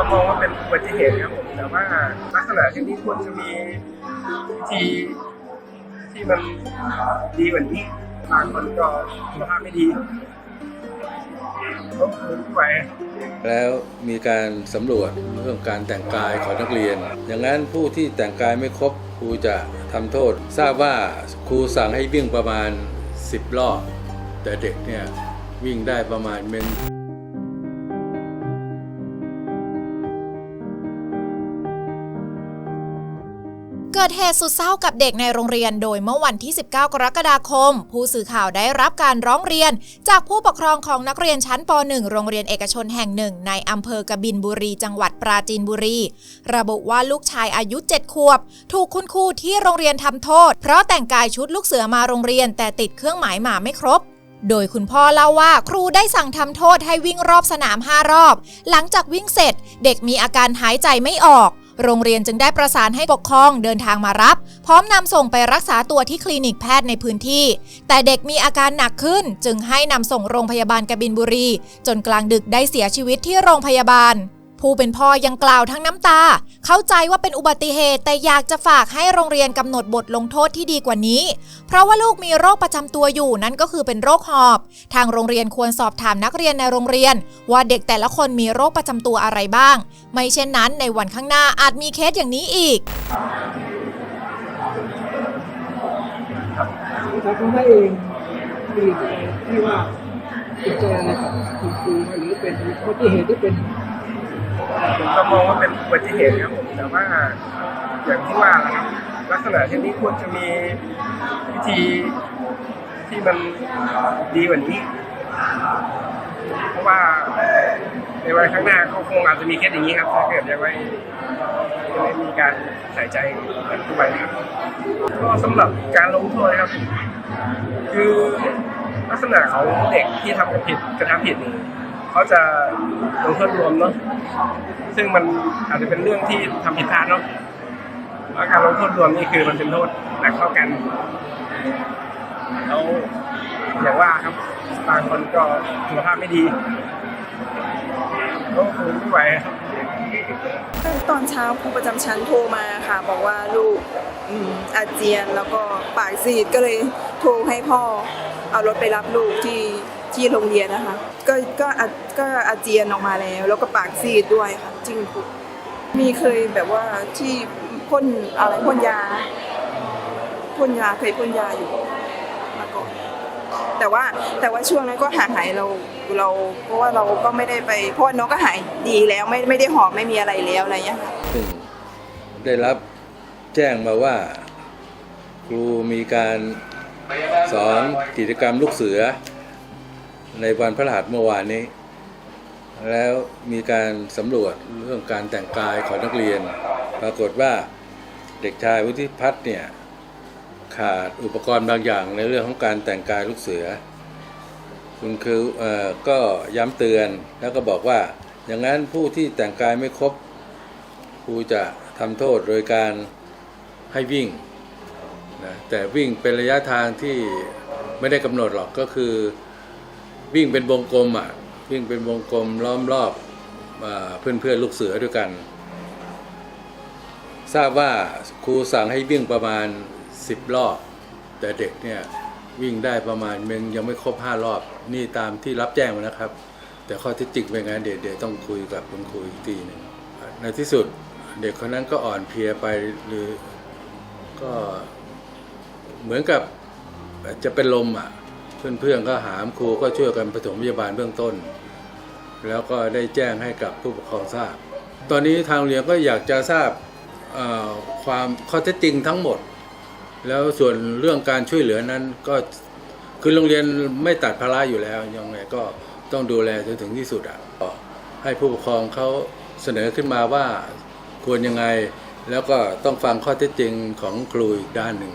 เรามองว่าเป็นอุบัติเหตุครับผมแต่ว่าลักษณะเช่นนี้ควรจะมีวิธีที่มันดีกว่านี้บางคนก็สุขภาพไม่ดีก็คือไม่ไหวแล้วมีการสำรวจเรื่องการแต่งกายของนักเรียน อย่างนั้นผู้ที่แต่งกายไม่ครบครูจะทำโทษ ทราบว่าครูสั่งให้วิ่งประมาณ 10 รอบ แต่เด็กเนี่ยวิ่งได้ประมาณเมน กิดเหตุสุดเศร้ากับเด็กในโรงเรียน โดยเมื่อวันที่ 19 กรกฎาคม ผู้สื่อข่าวได้รับการร้องเรียน จากผู้ปกครองของนักเรียนชั้นป .1 โรงเรียนเอกชนแห่งหนึ่ง ในอำเภอกบินบุรี จังหวัดปราจีนบุรี ระบุว่าลูกชายอายุ 7 ขวบ ถูกคุณครูที่โรงเรียนทำโทษ เพราะแต่งกายชุดลูกเสือมาโรงเรียน แต่ติดเครื่องหมายหมาไม่ครบโดยคุณพ่อเล่าว่าครูได้สั่งทำโทษให้วิ่งรอบสนาม 5 รอบ หลังจากวิ่งเสร็จ เด็กมีอาการหายใจไม่ออก โรงเรียนจึงได้ประสานให้ปกครองเดินทางมารับ พร้อมนำส่งไปรักษาตัวที่คลินิกแพทย์ในพื้นที่ แต่เด็กมีอาการหนักขึ้น จึงให้นำส่งโรงพยาบาลกบินบุรี จนกลางดึกได้เสียชีวิตที่โรงพยาบาล ผู้เป็นพ่อยังกล่าวทั้งน้ำตา เข้าใจว่าเป็นอุบัติเหตุแต่อยากจะฝากให้โรงเรียนกำหนดบทลงโทษที่ดีกว่านี้ เพราะว่าลูกมีโรคประจำตัวอยู่นั่นก็คือเป็นโรคหอบ ทางโรงเรียนควรสอบถามนักเรียนในโรงเรียน ว่าเด็กแต่ละคนมีโรคประจำตัวอะไรบ้าง ไม่เช่นนั้นในวันข้างหน้าอาจมีเคสอย่างนี้อีกแล้วก็ให้เองที่ว่าติดใจอะไรกับคุณครูหรือเป็นอุบัติเหตุที่เป็น ผมก็มองว่าเป็นอุบัติเหตุครับผมแต่ว่าอย่างที่ว่าแหละครับลักษณะเช่นนี้ควรจะมีวิธีที่มันดีกว่านี้ เพราะว่าในวันข้างหน้าก็คงอาจจะมีเคสอย่างนี้ครับถ้าเกิดยังไม่ยังไม่มีการใส่ใจกันทุกวันครับก็สำหรับการลงโทษนะครับ คือลักษณะของเด็กที่ทำผิดกระทำผิดนี่ เขาจะลงโทษรวมเนาะซึ่งมันอาจจะเป็นเรื่องที่ทำผิดพลาดเนาะแล้วการลงโทษรวมนี่คือมันเป็นโทษหนักเท่ากันแล้วอย่างว่าครับบางคนก็สุขภาพไม่ดีก็คงไม่ไหวครับตอนเช้าครูประจำชั้นโทรมาค่ะ บอกว่าลูกอืมอาเจียนแล้วก็ปากซีดก็เลยโทรให้พ่อเอารถไปรับลูกที่ ที่โรงเรียนนะคะ ก็ก็อาก็อาเจียนออกมาแล้ว แล้วก็ปากซีดด้วยค่ะจริงๆมีเคยแบบว่าที่พ่นอะไรพ่นยาพ่นยาเคยพ่นยาอยู่มาก่อนแต่ว่าแต่ว่าช่วงนั้นก็หาหายเราเราเพราะว่าเราก็ไม่ได้ไปเพราะว่าน้องก็หายดีแล้วไม่ไม่ได้หอบไม่มีอะไรแล้วอะไรเงี้ยค่ะซึ่งได้รับแจ้งมาว่า ครูมีการสอนกิจกรรมลูกเสือ ในวันพฤหัสเมื่อวานนี้ แล้วมีการสำรวจเรื่องการแต่งกายของนักเรียน ปรากฏว่าเด็กชายวุฒิพัฒน์เนี่ยขาดอุปกรณ์บางอย่างในเรื่องของการแต่งกายลูกเสือ คุณคืออก็ย้ำเตือนแล้วก็บอกว่า อย่างนั้นผู้ที่แต่งกายไม่ครบครูจะทำโทษโดยการให้วิ่งนะแต่วิ่งเป็นระยะทางที่ไม่ได้กำหนดหรอกก็คือ วิ่งเป็นวงกลมอะวิ่งเป็นวงกลมล้อมรอบเพื่อนเพื่อนลูกเสือด้วยกัน ทราบว่าครูสั่งให้วิ่งประมาณ 10 รอบ แต่เด็กเนี่ยวิ่งได้ประมาณมึงยังไม่ครบ 5 รอบ นี่ตามที่รับแจ้งมานะครับ แต่ข้อที่จริงเป็นไงเดี๋ยวเดี๋ยวต้องคุยกับคุณครูอีกทีหนึ่งในที่สุดเด็กคนนั้นก็อ่อนเพลียไปหรือก็เหมือนกับจะเป็นลมอะ เพื่อนๆก็หามครูก็ช่วยกันปฐมพยาบาลเบื้องต้น แล้วก็ได้แจ้งให้กับผู้ปกครองทราบ ตอนนี้ทางเรียนก็อยากจะทราบความข้อเท็จจริงทั้งหมด แล้วส่วนเรื่องการช่วยเหลือนั้นก็คือโรงเรียนไม่ตัดภาระอยู่แล้ว ยังไงก็ต้องดูแลจนถึงที่สุดอะให้ผู้ปกครองเขาเสนอขึ้นมาว่าควรยังไง แล้วก็ต้องฟังข้อเท็จจริงของครูอีกด้านหนึ่ง